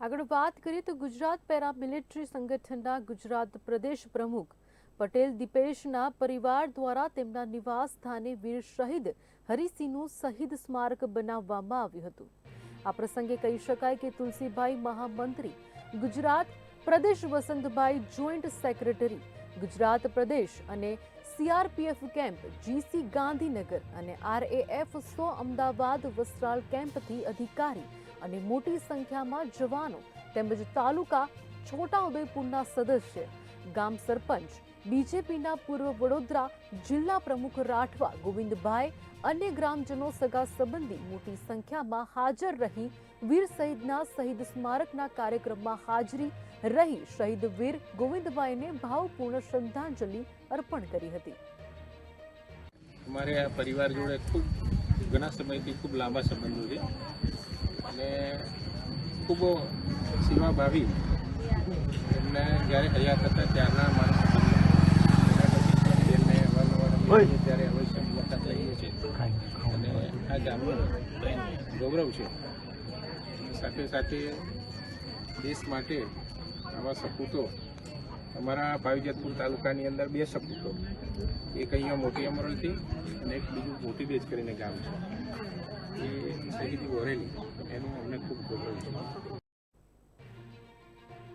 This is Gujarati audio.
આગળ વાત કરીએ તો ગુજરાત પેરામિલિટરી સંગઠનના ગુજરાત પ્રદેશ પ્રમુખ પટેલ દીપેશના પરિવાર દ્વારા તેમના નિવાસ સ્થાને વીર શહીદ હરિસિંહનું શહીદ સ્મારક બનાવવામાં આવ્યું હતું. આ પ્રસંગે કહી શકાય કે તુલસીભાઈ મહામંત્રી, ગુજરાત પ્રદેશ વસંતભાઈ જોઈન્ટ સેક્રેટરી, ગુજરાત પ્રદેશ અને સીઆરપીએફ કેમ્પ, જીસી ગાંધીનગર અને આરએએફ સો અમદાવાદ વસ્ત્રાલ કેમ્પથી અધિકારી અને મોટી સંખ્યામાં જવાનો તેમજ તાલુકા છોટાઉદેપુરના સદસ્ય, ગામ સરપંચ, બીજેપીના પૂર્વ વડોદરા જિલ્લા પ્રમુખ રાઠવા ગોવિંદભાઈ અન્ય ગ્રામજનો સગા સંબંધી મોટી સંખ્યામાં હાજર રહી વીર શહીદના શહીદ સ્મારકના કાર્યક્રમમાં હાજરી રહી શહીદ વીર ગોવિંદભાઈને ભાવપૂર્ણ શ્રદ્ધાંજલિ અર્પણ કરી હતી. અમારે આ પરિવાર જોડે ખૂબ ઘણા સમયથી ખૂબ લાંબા સંબંધો છે. ખૂબ ભાવી એમને જ્યારે હયાત હતા ત્યારના મારા સંબંધો ત્યારે અવશ્ય મુલાકાત લઈએ છીએ. અને આ ગામનું ગૌરવ છે. સાથે સાથે દેશ માટે આવા સપૂતો, અમારા પાવીજતપુર તાલુકાની અંદર બે સપૂતો. એક અહીંયા મોટી અમરોલથી અને એક બીજું મોટી બેજ કરીને ગામ છે. એ શહીદી વરેલી. એનું અમને ખૂબ ગૌરવ છે